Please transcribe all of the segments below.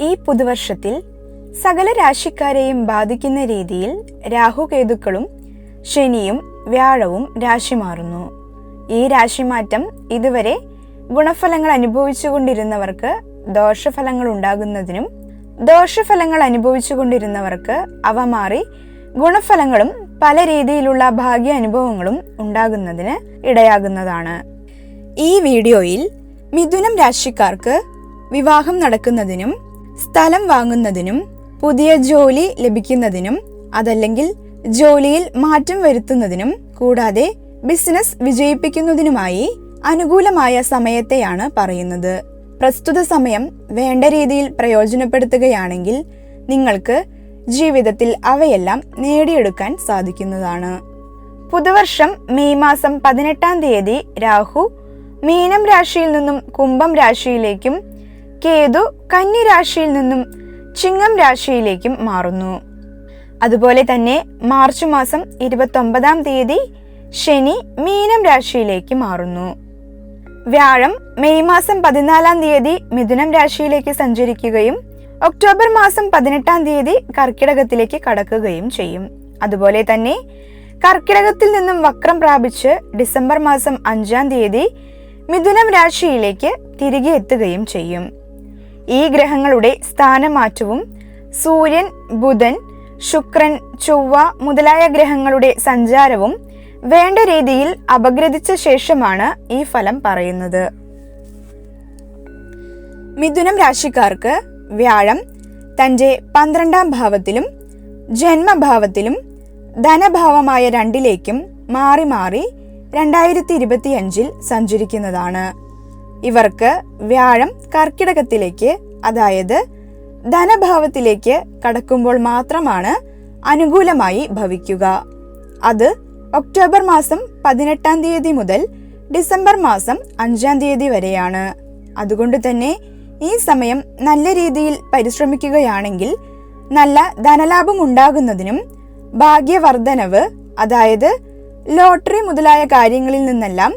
ഈ പുതുവർഷത്തിൽ സകല രാശിക്കാരെയും ബാധിക്കുന്ന രീതിയിൽ രാഹുകേതുക്കളും ശനിയും വ്യാഴവും രാശി മാറുന്നു. ഈ രാശിമാറ്റം ഇതുവരെ ഗുണഫലങ്ങൾ അനുഭവിച്ചുകൊണ്ടിരുന്നവർക്ക് ദോഷഫലങ്ങൾ ഉണ്ടാകുന്നതിനും ദോഷഫലങ്ങൾ അനുഭവിച്ചുകൊണ്ടിരുന്നവർക്ക് അവ മാറി ഗുണഫലങ്ങളും പല രീതിയിലുള്ള ഭാഗ്യ അനുഭവങ്ങളും ഉണ്ടാകുന്നതിന് ഇടയാകുന്നതാണ്. ഈ വീഡിയോയിൽ മിഥുനം രാശിക്കാർക്ക് വിവാഹം നടക്കുന്നതിനും സ്ഥലം വാങ്ങുന്നതിനും പുതിയ ജോലി ലഭിക്കുന്നതിനും അതല്ലെങ്കിൽ ജോലിയിൽ മാറ്റം വരുത്തുന്നതിനും കൂടാതെ ബിസിനസ് വിജയിപ്പിക്കുന്നതിനുമായി അനുകൂലമായ സമയത്തെയാണ് പറയുന്നത്. പ്രസ്തുത സമയം വേണ്ട രീതിയിൽ പ്രയോജനപ്പെടുത്തുകയാണെങ്കിൽ നിങ്ങൾക്ക് ജീവിതത്തിൽ അവയെല്ലാം നേടിയെടുക്കാൻ സാധിക്കുന്നതാണ്. പുതുവർഷം മെയ് മാസം പതിനെട്ടാം തീയതി രാഹു മീനം രാശിയിൽ നിന്നും കുംഭം രാശിയിലേക്കും കേതു കന്നി രാശിയിൽ നിന്നും ചിങ്ങം രാശിയിലേക്കും മാറുന്നു. അതുപോലെ തന്നെ മാർച്ച് മാസം ഇരുപത്തൊമ്പതാം തീയതി ശനി മീനം രാശിയിലേക്ക് മാറുന്നു. വ്യാഴം മെയ് മാസം പതിനാലാം തീയതി മിഥുനം രാശിയിലേക്ക് സഞ്ചരിക്കുകയും ഒക്ടോബർ മാസം പതിനെട്ടാം തീയതി കർക്കിടകത്തിലേക്ക് കടക്കുകയും ചെയ്യും. അതുപോലെ തന്നെ കർക്കിടകത്തിൽ നിന്നും വക്രം പ്രാപിച്ച് ഡിസംബർ മാസം അഞ്ചാം തീയതി മിഥുനം രാശിയിലേക്ക് തിരികെ എത്തുകയും ചെയ്യും. ഈ ഗ്രഹങ്ങളുടെ സ്ഥാനമാറ്റവും സൂര്യൻ ബുധൻ ശുക്രൻ ചൊവ്വ മുതലായ ഗ്രഹങ്ങളുടെ സഞ്ചാരവും വേണ്ട രീതിയിൽ അപഗ്രഥിച്ച ശേഷമാണ് ഈ ഫലം പറയുന്നത്. മിഥുനം രാശിക്കാർക്ക് വ്യാഴം തന്റെ പന്ത്രണ്ടാം ഭാവത്തിലും ജന്മഭാവത്തിലും ധനഭാവമായ രണ്ടിലേക്കും മാറി മാറി രണ്ടായിരത്തി ഇരുപത്തിയഞ്ചിൽ സഞ്ചരിക്കുന്നതാണ്. ഇവർക്ക് വ്യാഴം കർക്കിടകത്തിലേക്ക് അതായത് ധനഭാവത്തിലേക്ക് കടക്കുമ്പോൾ മാത്രമാണ് അനുകൂലമായി ഭവിക്കുക. അത് ഒക്ടോബർ മാസം പതിനെട്ടാം തീയതി മുതൽ ഡിസംബർ മാസം അഞ്ചാം തീയതി വരെയാണ്. അതുകൊണ്ട് തന്നെ ഈ സമയം നല്ല രീതിയിൽ പരിശ്രമിക്കുകയാണെങ്കിൽ നല്ല ധനലാഭം ഉണ്ടാകുന്നതിനും ഭാഗ്യവർദ്ധനവ് അതായത് ലോട്ടറി മുതലായ കാര്യങ്ങളിൽ നിന്നെല്ലാം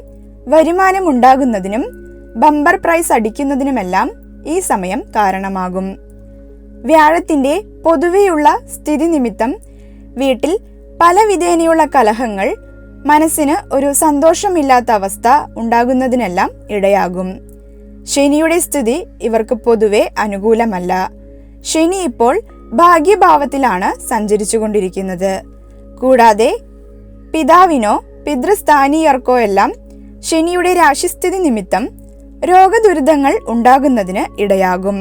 വരുമാനം ഉണ്ടാകുന്നതിനും ബമ്പർ പ്രൈസ് അടിക്കുന്നതിനുമെല്ലാം ഈ സമയം കാരണമാകും. വ്യാഴത്തിന്റെ പൊതുവെയുള്ള സ്ഥിതി നിമിത്തം വീട്ടിൽ പല വിധേനയുള്ള കലഹങ്ങൾ മനസ്സിന് ഒരു സന്തോഷമില്ലാത്ത അവസ്ഥ ഉണ്ടാകുന്നതിനെല്ലാം ഇടയാകും. ശനിയുടെ സ്ഥിതി ഇവർക്ക് പൊതുവെ അനുകൂലമല്ല. ശനി ഇപ്പോൾ ഭാഗ്യഭാവത്തിലാണ് സഞ്ചരിച്ചുകൊണ്ടിരിക്കുന്നത്. കൂടാതെ പിതാവിനോ പിതൃസ്ഥാനീയർക്കോ എല്ലാം ശനിയുടെ രാശിസ്ഥിതി നിമിത്തം രോഗദുരിതങ്ങൾ ഉണ്ടാകുന്നതിന് ഇടയാകും.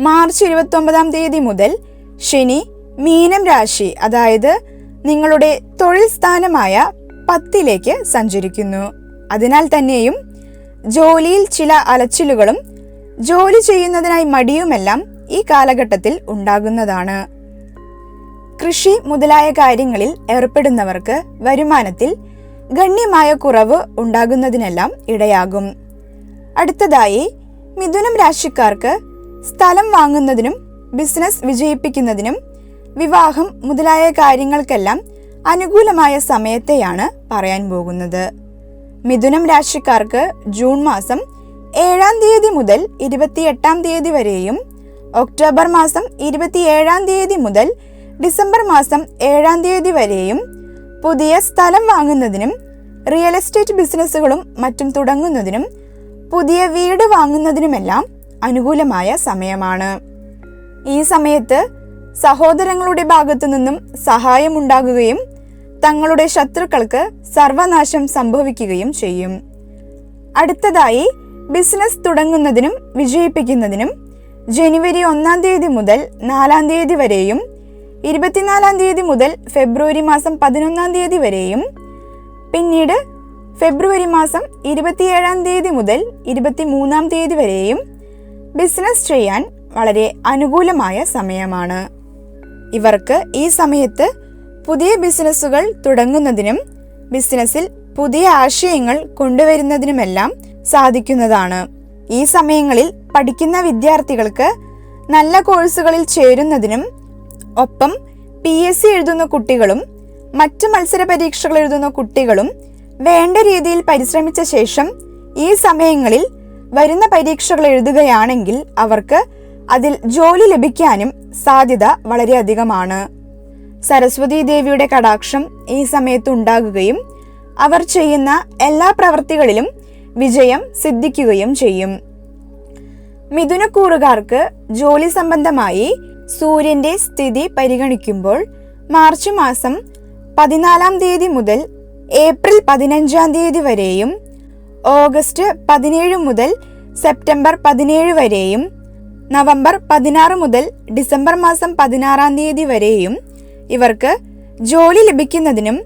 മാർച്ച് ഇരുപത്തി ഒമ്പതാം തീയതി മുതൽ ശനി മീനം രാശി അതായത് നിങ്ങളുടെ തൊഴിൽ സ്ഥാനമായ പത്തിലേക്ക് സഞ്ചരിക്കുന്നു. അതിനാൽ തന്നെയും ജോലിയിൽ ചില അലച്ചിലുകളും ജോലി ചെയ്യുന്നതിനായി മടിയുമെല്ലാം ഈ കാലഘട്ടത്തിൽ ഉണ്ടാകുന്നതാണ്. കൃഷി മുതലായ കാര്യങ്ങളിൽ ഏർപ്പെടുന്നവർക്ക് വരുമാനത്തിൽ ഗണ്യമായ കുറവ് ഉണ്ടാകുന്നതിനെല്ലാം ഇടയാകും. അടുത്തതായി മിഥുനം രാശിക്കാർക്ക് സ്ഥലം വാങ്ങുന്നതിനും ബിസിനസ് വിജയിപ്പിക്കുന്നതിനും വിവാഹം മുതലായ കാര്യങ്ങൾക്കെല്ലാം അനുകൂലമായ സമയത്തെയാണ് പറയാൻ പോകുന്നത്. മിഥുനം രാശിക്കാർക്ക് ജൂൺ മാസം ഏഴാം തീയതി മുതൽ ഇരുപത്തിയെട്ടാം തീയതി വരെയും ഒക്ടോബർ മാസം ഇരുപത്തിയേഴാം തീയതി മുതൽ ഡിസംബർ മാസം ഏഴാം തീയതി വരെയും പുതിയ സ്ഥലം വാങ്ങുന്നതിനും റിയൽ എസ്റ്റേറ്റ് ബിസിനസ്സുകളും മറ്റും തുടങ്ങുന്നതിനും പുതിയ വീട് വാങ്ങുന്നതിനുമെല്ലാം അനുകൂലമായ സമയമാണ്. ഈ സമയത്ത് സഹോദരങ്ങളുടെ ഭാഗത്തു നിന്നും സഹായമുണ്ടാകുകയും തങ്ങളുടെ ശത്രുക്കൾക്ക് സർവനാശം സംഭവിക്കുകയും ചെയ്യും. അടുത്തതായി ബിസിനസ് തുടങ്ങുന്നതിനും വിജയിപ്പിക്കുന്നതിനും ജനുവരി ഒന്നാം തീയതി മുതൽ നാലാം തീയതി വരെയും ഇരുപത്തിനാലാം തീയതി മുതൽ ഫെബ്രുവരി മാസം പതിനൊന്നാം തീയതി വരെയും പിന്നീട് ഫെബ്രുവരി മാസം ഇരുപത്തിയേഴാം തീയതി മുതൽ ഇരുപത്തിമൂന്നാം തീയതി വരെയും ബിസിനസ് ചെയ്യാൻ വളരെ അനുകൂലമായ സമയമാണ്. ഇവർക്ക് ഈ സമയത്ത് പുതിയ ബിസിനസ്സുകൾ തുടങ്ങുന്നതിനും ബിസിനസ്സിൽ പുതിയ ആശയങ്ങൾ കൊണ്ടുവരുന്നതിനുമെല്ലാം സാധിക്കുന്നതാണ്. ഈ സമയങ്ങളിൽ പഠിക്കുന്ന വിദ്യാർത്ഥികൾക്ക് നല്ല കോഴ്സുകളിൽ ചേരുന്നതിനും ഒപ്പം പി എസ് സി എഴുതുന്ന കുട്ടികളും മറ്റു മത്സര പരീക്ഷകൾ എഴുതുന്ന കുട്ടികളും വേണ്ട രീതിയിൽ പരിശ്രമിച്ച ശേഷം ഈ സമയങ്ങളിൽ വരുന്ന പരീക്ഷകൾ എഴുതുകയാണെങ്കിൽ അവർക്ക് അതിൽ ജോലി ലഭിക്കാനും സാധ്യത വളരെയധികമാണ് സരസ്വതി ദേവിയുടെ കടാക്ഷം ഈ സമയത്ത് ഉണ്ടാകുകയും അവർ ചെയ്യുന്ന എല്ലാ പ്രവൃത്തികളിലും വിജയം സിദ്ധിക്കുകയും ചെയ്യും. മിഥുനക്കൂറുകാർക്ക് ജോലി സംബന്ധമായി സൂര്യന്റെ സ്ഥിതി പരിഗണിക്കുമ്പോൾ മാർച്ച് മാസം പതിനാലാം തീയതി മുതൽ ഏപ്രിൽ പതിനഞ്ചാം തീയതി വരെയും ഓഗസ്റ്റ് പതിനേഴ് മുതൽ സെപ്റ്റംബർ പതിനേഴ് വരെയും നവംബർ പതിനാറ് മുതൽ ഡിസംബർ മാസം പതിനാറാം തീയതി വരെയും ഇവർക്ക് ജോലി ലഭിക്കുന്നതിനും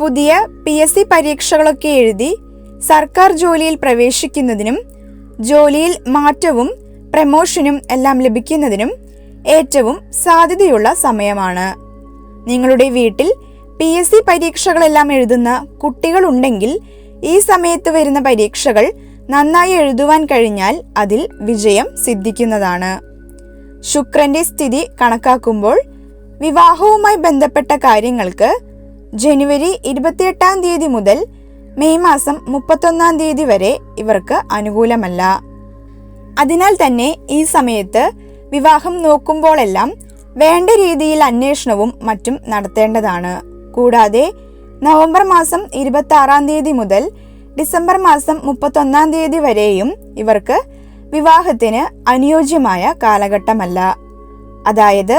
പുതിയ പി എസ് സി പരീക്ഷകളൊക്കെ എഴുതി സർക്കാർ ജോലിയിൽ പ്രവേശിക്കുന്നതിനും ജോലിയിൽ മാറ്റവും പ്രമോഷനും എല്ലാം ലഭിക്കുന്നതിനും ഏറ്റവും സാധ്യതയുള്ള സമയമാണ്. നിങ്ങളുടെ വീട്ടിൽ പി എസ് സി പരീക്ഷകളെല്ലാം എഴുതുന്ന കുട്ടികളുണ്ടെങ്കിൽ ഈ സമയത്ത് വരുന്ന പരീക്ഷകൾ നന്നായി എഴുതുവാൻ കഴിഞ്ഞാൽ അതിൽ വിജയം സിദ്ധിക്കുന്നതാണ്. ശുക്രന്റെ സ്ഥിതി കണക്കാക്കുമ്പോൾ വിവാഹവുമായി ബന്ധപ്പെട്ട കാര്യങ്ങൾക്ക് ജനുവരി ഇരുപത്തിയെട്ടാം തീയതി മുതൽ മെയ് മാസം മുപ്പത്തൊന്നാം തീയതി വരെ ഇവർക്ക് അനുകൂലമല്ല. അതിനാൽ തന്നെ ഈ സമയത്ത് വിവാഹം നോക്കുമ്പോഴെല്ലാം വേണ്ട രീതിയിൽ അന്വേഷണവും മറ്റും നടത്തേണ്ടതാണ്. കൂടാതെ നവംബർ മാസം ഇരുപത്തി ആറാം തീയതി മുതൽ ഡിസംബർ മാസം മുപ്പത്തൊന്നാം തീയതി വരെയും ഇവർക്ക് വിവാഹത്തിന് അനുയോജ്യമായ കാലഘട്ടമല്ല. അതായത്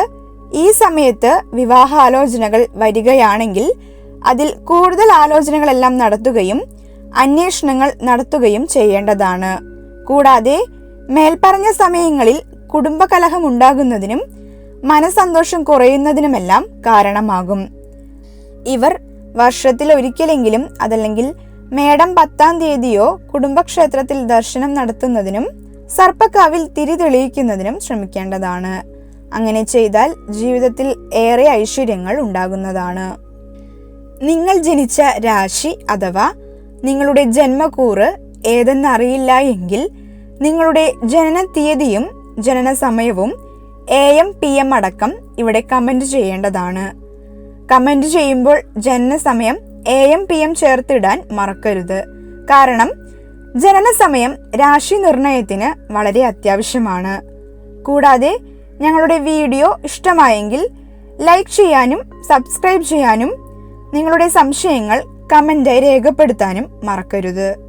ഈ സമയത്ത് വിവാഹാലോചനകൾ വരികയാണെങ്കിൽ അതിൽ കൂടുതൽ ആലോചനകളെല്ലാം നടത്തുകയും അന്വേഷണങ്ങൾ നടത്തുകയും ചെയ്യേണ്ടതാണ്. കൂടാതെ മേൽപ്പറഞ്ഞ സമയങ്ങളിൽ കുടുംബകലഹം ഉണ്ടാകുന്നതിനും മനസന്തോഷം കുറയുന്നതിനുമെല്ലാം കാരണമാകും. ഇവർ വർഷത്തിൽ ഒരിക്കലെങ്കിലും അതല്ലെങ്കിൽ മേടം പത്താം തീയതിയോ കുടുംബക്ഷേത്രത്തിൽ ദർശനം നടത്തുന്നതിനും സർപ്പക്കാവിൽ തിരി തെളിയിക്കുന്നതിനും ശ്രമിക്കേണ്ടതാണ്. അങ്ങനെ ചെയ്താൽ ജീവിതത്തിൽ ഏറെ ഐശ്വര്യങ്ങൾ ഉണ്ടാകുന്നതാണ്. നിങ്ങൾ ജനിച്ച രാശി അഥവാ നിങ്ങളുടെ ജന്മകൂറ് ഏതെന്നറിയില്ല എങ്കിൽ നിങ്ങളുടെ ജനന തീയതിയും ജനന സമയവും എ എം പി എം അടക്കം ഇവിടെ കമന്റ് ചെയ്യേണ്ടതാണ്. കമന്റ് ചെയ്യുമ്പോൾ ജനന സമയം എ എം പി എം ചേർത്തിടാൻ മറക്കരുത്. കാരണം ജനന സമയം രാശി നിർണയത്തിന് വളരെ അത്യാവശ്യമാണ്. കൂടാതെ ഞങ്ങളുടെ വീഡിയോ ഇഷ്ടമായെങ്കിൽ ലൈക്ക് ചെയ്യാനും സബ്സ്ക്രൈബ് ചെയ്യാനും നിങ്ങളുടെ സംശയങ്ങൾ കമന്റായി രേഖപ്പെടുത്താനും മറക്കരുത്.